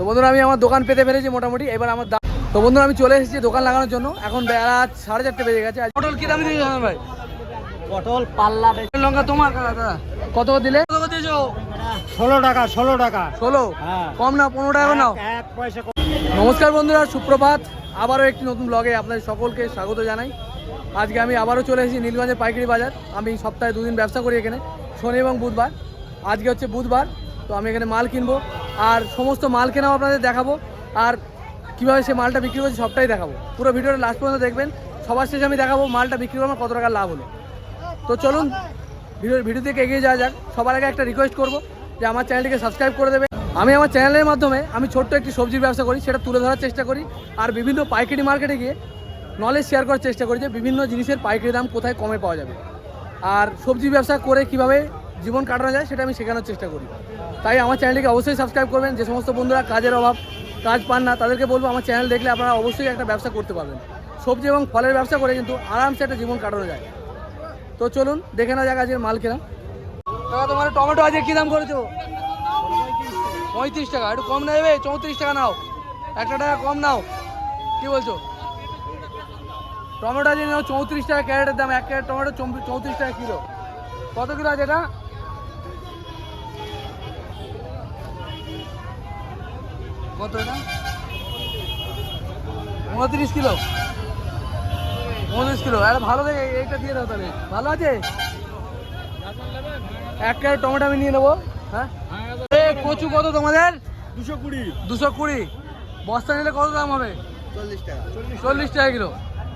তো বন্ধুরা আমি আমার দোকান পেতে পেরেছি মোটামুটি। এবার আমার দাম তো বন্ধুরা আমি চলে এসেছি দোকান লাগানোর জন্য। এখন বেলা সাড়ে চারটে বেজে গেছে। পটল কি দাম দিয়েছ ভাই? পটল পাল্লা লঙ্কা তোমার দাদা? কত দিলে? কত দিয়েছ? ষোলো টাকা ষোলো টাকা। ষোলো? হ্যাঁ। কম না পনেরো টাকা নাও। এক পয়সা। নমস্কার বন্ধুরা সুপ্রভাত। আবারও একটি নতুন ব্লগে আপনাদের সকলকে স্বাগত জানাই। আজকে আমি আবারও চলে এসেছি নীলগঞ্জের পাইকারি বাজার। আমি সপ্তাহে দুদিন ব্যবসা করি এখানে শনি এবং বুধবার। আজকে হচ্ছে বুধবার তো আমি এখানে মাল কিনবো। আর সমস্ত মাল কেনাও আপনাদের দেখাবো। আর কীভাবে সে মালটা বিক্রি করছি সবটাই দেখাবো। পুরো ভিডিওটা লাস্ট পর্যন্ত দেখবেন। সবার শেষে আমি দেখাবো মালটা বিক্রি করব কত টাকা লাভ হলো। তো চলুন, ভিডিও ভিডিও থেকে এগিয়ে যাওয়া যাক। সবার আগে একটা রিকোয়েস্ট করব যে আমার চ্যানেলটিকে সাবস্ক্রাইব করে দেবে। আমি আমার চ্যানেলের মাধ্যমে আমি ছোট্ট একটি সবজির ব্যবসা করি, সেটা তুলে ধরার চেষ্টা করি। আর বিভিন্ন পাইকারি মার্কেটে গিয়ে নলেজ শেয়ার করার চেষ্টা করি যে বিভিন্ন জিনিসের পাইকারি দাম কোথায় কমে পাওয়া যাবে। আর সবজি ব্যবসা করে কীভাবে জীবন কাটানো যায়, সেটা আমি শেখানোর চেষ্টা করি। তাই আমার চ্যানেলটিকে অবশ্যই সাবস্ক্রাইব করবেন। যে সমস্ত বন্ধুরা কাজের অভাব, কাজ পান না, তাদেরকে বলব আমার চ্যানেল দেখলে আপনারা অবশ্যই একটা ব্যবসা করতে পারবেন। সবজি এবং ফলের ব্যবসা করে কিন্তু আরামসে একটা জীবন কাটানো যায়। তো চলুন, দেখে নেওয়া যাক আজকের মাল কেনা। তোমার টমেটো আজকে কী দাম করেছ? পঁয়ত্রিশ টাকা, একটু কম নেবে? চৌত্রিশ টাকা নাও। একটা টাকা কম নাও। কি বলছো? টমেটো আজকে নাও, চৌত্রিশ টাকা ক্যারেটের দাম। এক ক্যারেট টমেটো চৌত্রিশ টাকা কিলো। কত কিলো আছে এটা? কত এটা? উনত্রিশ কিলো। উনত্রিশ কিলো। একটা ভালো দেখে এইটা দিয়ে দাও তাহলে। ভালো আছে? এক ক্যারেট টমেটো আমি নিয়ে নেব। হ্যাঁ? কচু কত তোমাদের? দুশো কুড়ি। দুশো কুড়ি। বস্তা নিলে কত দাম হবে? চল্লিশ টাকা। চল্লিশ টাকা কিলো।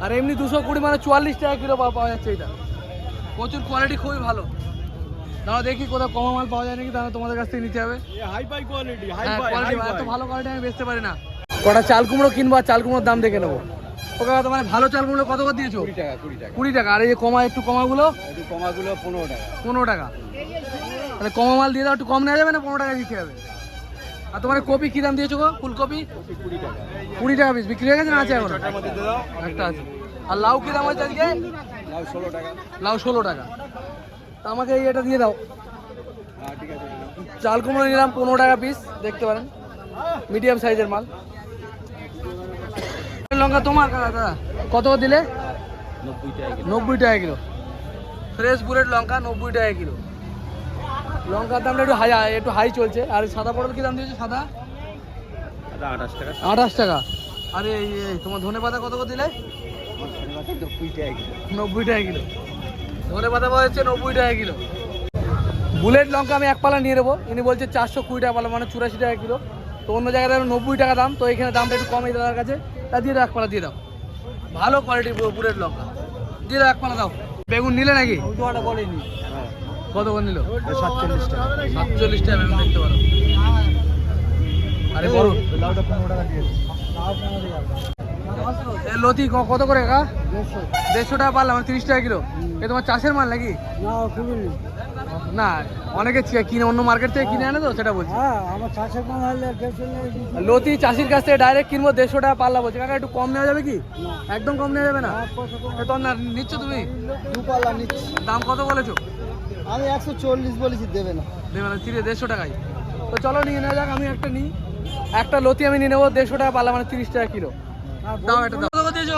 আর এমনি দুশো কুড়ি মানে চুয়াল্লিশ টাকা কিলো পাওয়া পাওয়া যাচ্ছে এটা। প্রচুর কোয়ালিটি খুবই ভালো। দাঁড়া দেখি কোথাও কমা মাল পাওয়া যায় নাকি তাহলে তোমাদের কাছ থেকে নিতে হবে। Hi fi quality high quality এত ভালো কোয়ালিটি আমি বেচতে পারি না। কটা চাল কুমড়ো কিনবো আর চাল কুমড়োর দাম দেখে নেব। ওকে তোমার ভালো চাল কুমড়ো কত করে দিয়েছ? কুড়ি টাকা কুড়ি টাকা। কুড়ি টাকা। আর এই যে কমা একটু কমাগুলো? একটু কমাগুলো পনেরো টাকা। পনেরো টাকা। তাহলে কমা মাল দিয়ে দাও একটু কম নেওয়া যাবে না? পনেরো টাকা দিতে হবে। আর তোমার কপি কী দাম দিয়েছ গো? ফুলকপি? কুড়ি টাকা। কুড়ি টাকা পিস। বিক্রি হয়ে গেছে না আছে এখন? একটা আছে। আর লাউ কী দাম আছে আজকে? লাউ ষোলো টাকা। লাউ ষোলো টাকা। আমাকে এটা দিয়ে দাও। চাল কুমড়ো নিলাম পনেরো টাকা পিস দেখতে পারেন। মিডিয়াম সাইজের মাল। লঙ্কা তোমার দাদা কত দিলে? নব্বই টাকা কিলো। ফ্রেশ বুলেট লঙ্কা নব্বই টাকা কিলো। লঙ্কার দামটা একটু হাই একটু হাই চলছে। আর সাদা পটল কি দাম দিয়েছে? সাদা? আঠাশ টাকা। আঠাশ টাকা আরে তোমার ধনে পাতা কত করে দিলে? নব্বই টাকা কিলো। নব্বই টাকা কিলো। বুলেট লঙ্কা আমি এক পালা নিয়ে নেব। ইনি বলছে চারশো কুড়ি টাকা পালা মানে চুরাশি টাকা কিলো। তো অন্য জায়গায় নব্বই টাকা দাম, তো এখানে দামটা একটু কম দাদার কাছে। তা দিয়ে দাও, এক পালা দিয়ে দাও। ভালো কোয়ালিটির বুলেট লঙ্কা। দিয়ে দাও, এক পালা দাও। বেগুন নিলে নাকি? কত করে নিল? সাতচল্লিশ টাকা সাতচল্লিশ টাকা বেগুন দেখতে পারো। আরে লাউটা পনেরো টাকা দিয়েছে এ লতি কত করে কা দেড়শো। টাকা পারলাম মানে তিরিশ টাকা কিলো। এ তোমার চাষের মাল নাকি? না অনেকে কিনে অন্য মার্কেট থেকে কিনে আনে তো সেটা বলছি। হ্যাঁ লতি চাষির কাছ থেকে ডাইরেক্ট কিনবো দেড়শো টাকা পাল্লা বলছে। কাকা একটু কম নেওয়া যাবে কি? একদম কম নেওয়া যাবে না? তো না নিচ্ছ তুমি? দু পাল্লা নিচ্ছি। দাম কত বলেছ? আমি একশো চল্লিশ বলেছি দেবে না। দেবে না তিরিশ দেড়শো টাকায় তো চলো নিয়ে নেওয়া যাক আমি একটা নিই। একটা লতি আমি নিয়ে নেব দেড়শো টাকা পাল্লা মানে তিরিশ টাকা কিলো। দাও এটা দাও। কত দিয়েছ?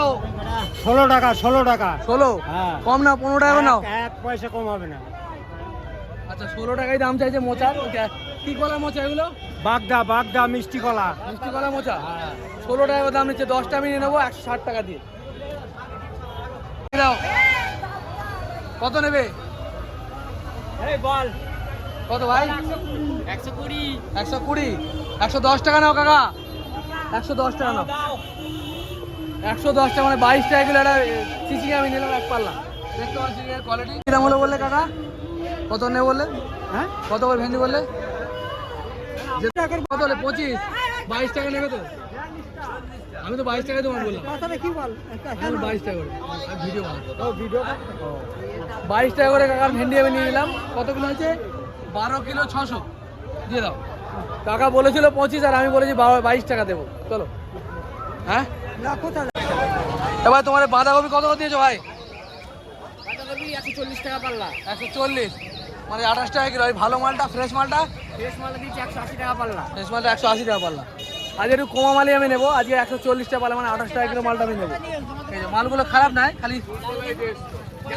ষোলো টাকা ষোলো টাকা। ষোলো? হ্যাঁ। কম না পনেরো টাকা নাও। এক পয়সা কম হবে না। আচ্ছা ষোলো টাকায় দাম চাইছে ওকে কি কলা মোচা এগুলো? বাগদা বাগদা মিষ্টি কলা। মিষ্টি কলা মোচা? ষোলো টাকা দাম নিচ্ছে দশটা আমি নিয়ে নেব একশো ষাট টাকা দিয়ে। দাও কত নেবে? এই বল। কত ভাই? একশো কুড়ি। একশো কুড়ি। একশো দশ টাকা নাও কাকা। একশো দশ টাকা নাও। একশো দশ টাকা মানে বাইশ টাকা কিলো একটা চিচিং আমি নিলাম এক পাল্লা। দেখতে পাচ্ছি এর কোয়ালিটি কী দাম হলো বললে কাকা? কত নেবে বললে? হ্যাঁ? কত করে ভেন্ডি বললে? কত হলে? পঁচিশ। বাইশ টাকা নেবে তো? আমি তো বাইশ টাকা তোমার বললাম। বাইশ টাকা করে। ভিডিও ভিডিও বাইশ টাকা করে কাকার ভেন্ডি আমি নিয়ে নিলাম। কত কিলো হয়েছে? বারো কিলো ছশো। দিয়ে দাও। কাকা বলেছিল পঁচিশ আর আমি বলেছি বাইশ টাকা দেবো। চলো। হ্যাঁ? এবার তোমার বাঁধাকপি কত করে দিয়েছ ভাই? বাঁধাকপি একশো চল্লিশ টাকা পাল্লা। একশো চল্লিশ। মানে আঠাশ টাকা কিলো। এই ভালো মালটা ফ্রেশ মালটা? ফ্রেশ মাল দিচ্ছি একশো আশি টাকা পাল্লা। ফ্রেশ মালটা একশো আশি টাকা একটু কমা মালই আমি নেব। আজকে একশো চল্লিশ টাকা পালা মানে আঠাশ টাকা কিলো মালটা আমি নেব। মালগুলো খারাপ নয় খালি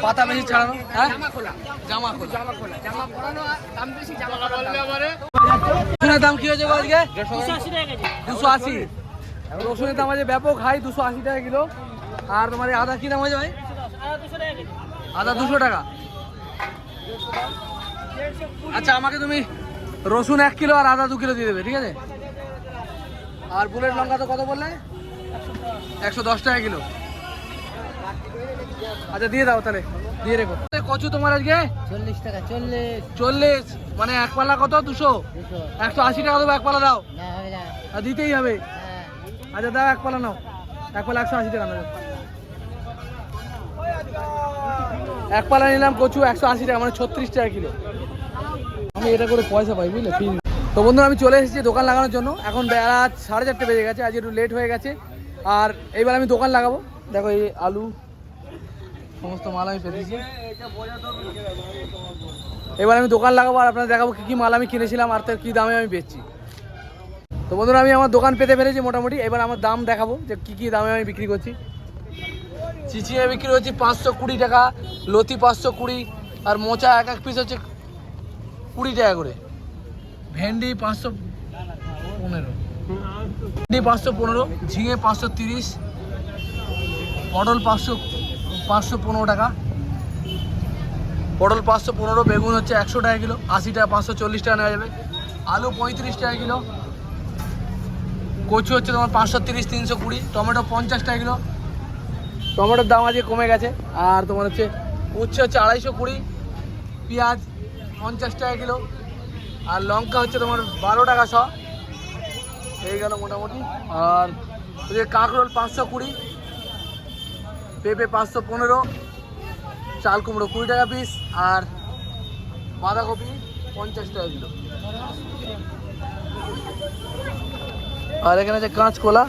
পাতা বেশি ছাড়ানো হ্যাঁ? জামা খোলা। জামা খোলা। জামা খোলা। জামা খোলানো দাম বেশি জামা খোলা দাম। কি হয়েছে আজকে? দুশো আশি দুশো আশি। এখন রসুনের দাম আছে ব্যাপক হাই দুশো আশি টাকা কিলো। আর তোমার আদা কি দাম আছে ভাই? আদা দুশো টাকা। আচ্ছা আমাকে তুমি রসুন এক কিলো আর আদা দু কিলো দিয়ে দেবে ঠিক আছে? আর বুলেট লঙ্কা তো কত বললে? একশো দশ টাকা কিলো। আচ্ছা দিয়ে দাও তাহলে দিয়ে রেখো। কচু তোমার আজকে? চল্লিশ টাকা চল্লিশ। চল্লিশ। মানে এক পাল্লা কত? দুশো। একশো আশি টাকা দেবো এক পাল্লা দাও আর দিতেই হবে। আচ্ছা দাও, এক পালা নাও। এক পালা একশো আশি টাকা এক পাল্লা নিলাম কচু একশো আশি টাকা মানে ছত্রিশ টাকা কিলো। আমি এটা করে পয়সা পাই, বুঝলে? ফি তো বন্ধুরা, আমি চলে এসেছি দোকান লাগানোর জন্য। এখন বেলা সাড়ে চারটে বেজে গেছে আজ একটু লেট হয়ে গেছে। আর এইবার আমি দোকান লাগাবো। দেখো এই আলু, সমস্ত মাল আমি পেতেছি এবার আমি দোকান লাগাবো আর আপনাদের দেখাবো কী কী মাল আমি কিনেছিলাম আর তার কী দামে আমি বেচছি। তো বন্ধুরা, আমি আমার দোকান পেতে পেরেছি মোটামুটি। এবার আমার দাম দেখাবো যে কী কী দামে আমি বিক্রি করছি। চিচিয়ে বিক্রি হচ্ছে পাঁচশো কুড়ি টাকা, লতি পাঁচশো কুড়ি, আর মোচা এক এক পিস হচ্ছে কুড়ি টাকা করে। ভেন্ডি পাঁচশো পনেরো। ভেন্ডি পাঁচশো পনেরো, ঝিঙে পাঁচশো তিরিশ, পটল পাঁচশো পাঁচশো পনেরো টাকা। পটল পাঁচশো পনেরো, বেগুন হচ্ছে একশো টাকা কিলো, আশি টাকা পাঁচশো চল্লিশ টাকা নেওয়া যাবে। আলু পঁয়ত্রিশ টাকা কিলো কচু হচ্ছে তোমার পাঁচশো তিরিশ তিনশো কুড়ি টমেটো পঞ্চাশ টাকা কিলো। টমেটোর দাম আজকে কমে গেছে আর তোমার হচ্ছে উচ্ছে হচ্ছে আড়াইশো কুড়ি পেঁয়াজ পঞ্চাশ টাকা কিলো আর লঙ্কা হচ্ছে তোমার বারো টাকা শ। এই গেল মোটামুটি আর হচ্ছে কাঁকরোল পাঁচশো কুড়ি পেঁপে পাঁচশো পনেরো চাল কুমড়ো কুড়ি টাকা পিস আর বাঁধাকপি পঞ্চাশ টাকা কিলো। আর এখানে আছে কাঁচকলা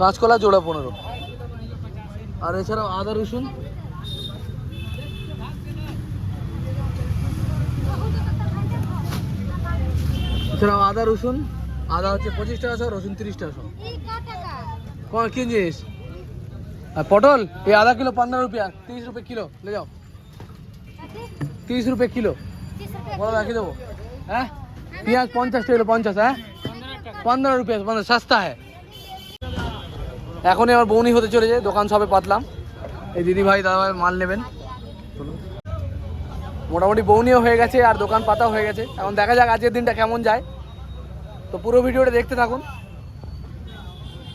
কাঁচকলা জোড়া পনেরো। আর এছাড়াও আদা, রসুন। এছাড়াও আদা, রসুন। আদা হচ্ছে পঁচিশ টাকা শো রসুন তিরিশ টাকা শো কিন জিনিস আর পটল? এই আধা কিলো পনেরো রুপিয়া, তিরিশ রুপিয়া কিলো। লে যাও। তিরিশ রুপিয়া কিলো। বলো রাখি দেবো। হ্যাঁ? পেঁয়াজ পঞ্চাশ টাকা কিলো পঞ্চাশ হ্যাঁ? পনেরো রুপিয়া পনেরো সস্তা হ্যাঁ এখনই আমার বৌনি হতে চলেছে, দোকান সবে পাতলাম। এই দিদি ভাই দাদা ভাই মাল নেবেন। মোটামুটি বৌনিও হয়ে গেছে, আর দোকান পাতাও হয়ে গেছে। এখন দেখা যাক আজকের দিনটা কেমন যায়। তো পুরো ভিডিওটা দেখতে থাকুন।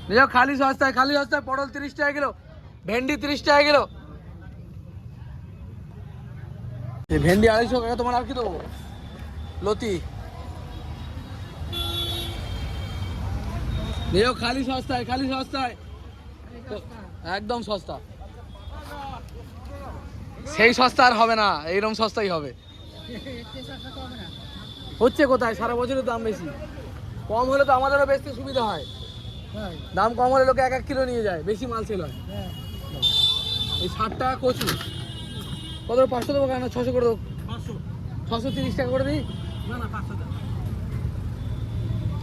দেখো খালি সস্তায় খালি সস্তায়, পটল তিরিশ টাকা কিলো, ভেন্ডি তিরিশ টাকা এই ভেন্ডি আড়াইশো টাকা তোমার আর কি দেবো? লতি। দেখো খালি সস্তায় খালি সস্তায়। একদম সস্তা। সেই সস্তা আর হবে না এইরকম সস্তাই হবে। হচ্ছে কোথায়? সারা বছরের দাম বেশি। কম হলে তো আমাদেরও বেচতে সুবিধা হয়। দাম কম হলে লোকে এক এক কিলো নিয়ে যায় বেশি মাল সেল হয়। এই ষাট টাকা কচু। কত পাঁচশো দেবো কেন? ছশো করে দেবো। ছশো তিরিশ টাকা করে দিই?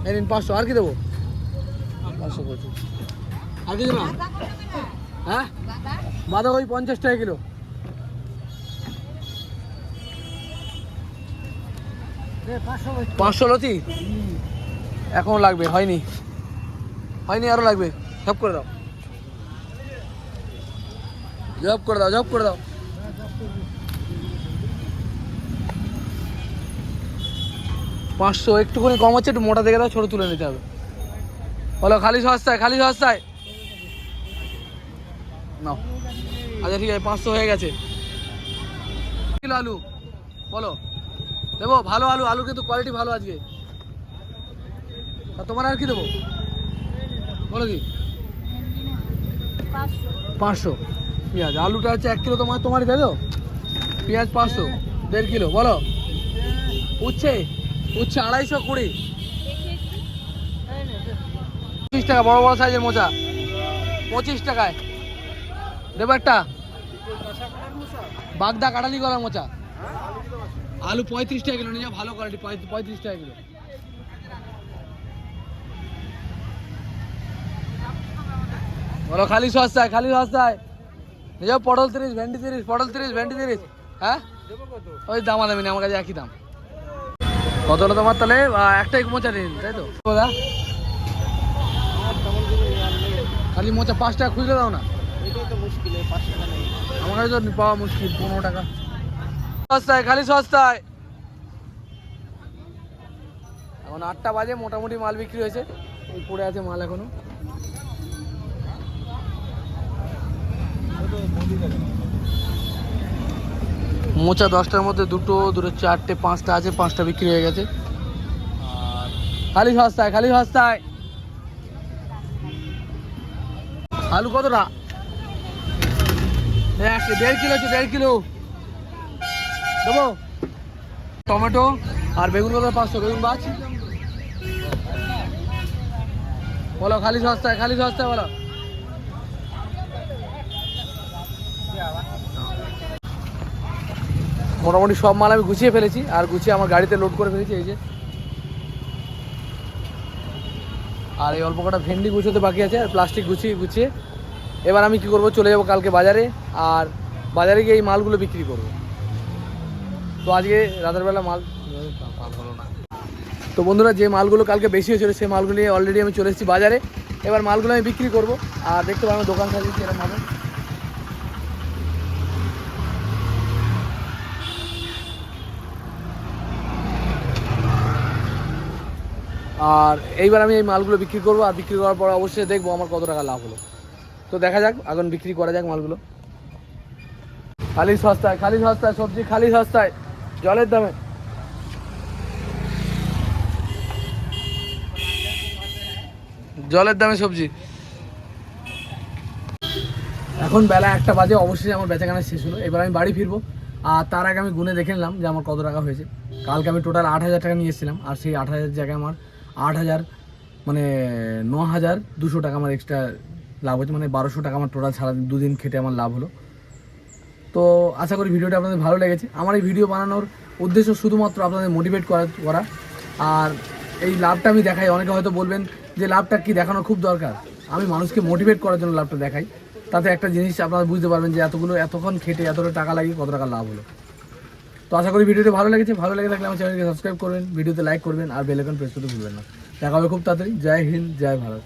এই নিন পাঁচশো। আর কি দেবো? পাঁচশো হ্যাঁ? বাঁধাকপি পঞ্চাশ টাকা কিলো। পাঁচশো লতি? এখনও লাগবে, হয়নি। হয়নি, আরও লাগবে। জব করে দাও। জব করে দাও জব করে দাও। পাঁচশো, একটুখানি কম হচ্ছে, একটু মোটা দেখে দাও, ছোটো তুলে নিতে হবে। বলো, খালি সস্তায় খালি সস্তায়। নাও। আচ্ছা ঠিক আছে, পাঁচশো হয়ে গেছে। কিলো আলু, বলো। দেবো, ভালো আলু আলু কিন্তু কোয়ালিটি ভালো আজকে। তোমার আর কি দেবো? বলো কি? পাঁচশো। পেঁয়াজ, আলুটা হচ্ছে এক কিলো তোমার তোমারই, তাই তো? পেঁয়াজ পাঁচশো, দেড় কিলো, বলো। উচ্ছে উচ্ছে আড়াইশো কুড়ি। পঁচিশ টাকা, বড় বড় সাইজের মোচা। পঁচিশ টাকায়। দেবো একটা বাগদা কাটালি করার মোচা। আলু পঁয়ত্রিশ টাকা কিলো, নিয়ে ভালো কোয়ালিটি পঁয়ত্রিশ টাকা কিলো। বলো, খালি সস্তায় খালি সস্তায়। যাও, পটল তিরিশ, ভেন্ডি তিরিশ, পটল তিরিশ, ভেন্ডি তিরিশ। হ্যাঁ? ওই দামা দামি আমার কাছে একই দাম। কত হলো তোমার তাহলে? একটাই মোচা দিন তাই তো? দাদা। খালি মোচা পাঁচ টাকা খুঁজলে দাও না। আমার কাছে তো পাওয়া মুশকিল পনেরো টাকা। সস্তায় খালি সস্তায়। এখন আটটা বাজে মোটামুটি মাল বিক্রি হয়েছে। এই পড়ে আছে মাল এখনও। মোচা দশটার মধ্যে দুটো দুটো চারটে পাঁচটা আছে পাঁচটা বিক্রি হয়ে গেছে। আর খালি সস্তায় খালি সস্তায়। আলু কতটা? দেড় কিলো আছে, দেড় কিলো। দেবো? টমেটো আর বেগুন কত? পাঁচশো, বেগুন বাছ বলো, খালি সস্তায় খালি সস্তায় বলো। মোটামুটি সব মাল আমি গুছিয়ে ফেলেছি, আর গুছিয়ে আমার গাড়িতে লোড করে ফেলেছি, এই যে। আর এই অল্প কটা ভেন্ডি গুছোতে বাকি আছে, আর প্লাস্টিক গুছিয়ে গুছিয়ে। এবার আমি কি করব, চলে যাব কালকে বাজারে, আর বাজারে গিয়ে এই মালগুলো বিক্রি করব। তো আজকে রাতেরবেলা মাল হলো না তো বন্ধুরা, যে মালগুলো কালকে বেশি হয়েছিল, সেই মালগুলো নিয়ে অলরেডি আমি চলে এসেছি বাজারে। এবার মালগুলো আমি বিক্রি করব, আর দেখতে পাবো দোকান সাজিয়েছি এরকম আর এইবার আমি এই মালগুলো বিক্রি করব, আর বিক্রি করার পর অবশ্যই দেখব আমার কত টাকা লাভ হলো। তো দেখা যাক, এখন বিক্রি করা যাক মালগুলো। খালি সস্তায় খালি সস্তায়, সবজি খালি সস্তায়, জলের দামে। জলের দামে সবজি। এখন বেলা একটা বাজে, অবশ্যই আমার বেচাকেনা শেষ হলো। এবার আমি বাড়ি ফিরবো, আর তার আগে আমি গুনে দেখে নিলাম যে আমার কত টাকা হয়েছে। কালকে আমি টোটাল আট হাজার টাকা নিয়ে এসেছিলাম, আর সেই আট হাজার জায়গায় আমার আট হাজার মানে ন হাজার দুশো টাকা আমার এক্সট্রা লাভ হচ্ছে মানে বারোশো টাকা আমার টোটাল সারাদিন দুদিন খেটে আমার লাভ হলো। তো আশা করি ভিডিওটা আপনাদের ভালো লেগেছে। আমার এই ভিডিও বানানোর উদ্দেশ্য শুধুমাত্র আপনাদের মোটিভেট করা করা। আর এই লাভটা আমি দেখাই। অনেকে হয়তো বলবেন যে লাভটা কি দেখানো খুব দরকার। আমি মানুষকে মোটিভেট করার জন্য লাভটা দেখাই। তাতে একটা জিনিস আপনারা বুঝতে পারবেন যে এতগুলো এতক্ষণ খেটে এতটা টাকা লাগিয়ে কত টাকা লাভ হলো। তো আশা করি ভিডিওটি ভালো লেগেছে, ভালো লেগে থাকলে আমার চ্যানেলকে সাবস্ক্রাইব করবেন, ভিডিওতে লাইক করবেন, আর বেল আইকন প্রেস করতে ভুলবেন না। দেখা হবে খুব তাড়াতাড়ি। জয় হিন্দ, জয় ভারত।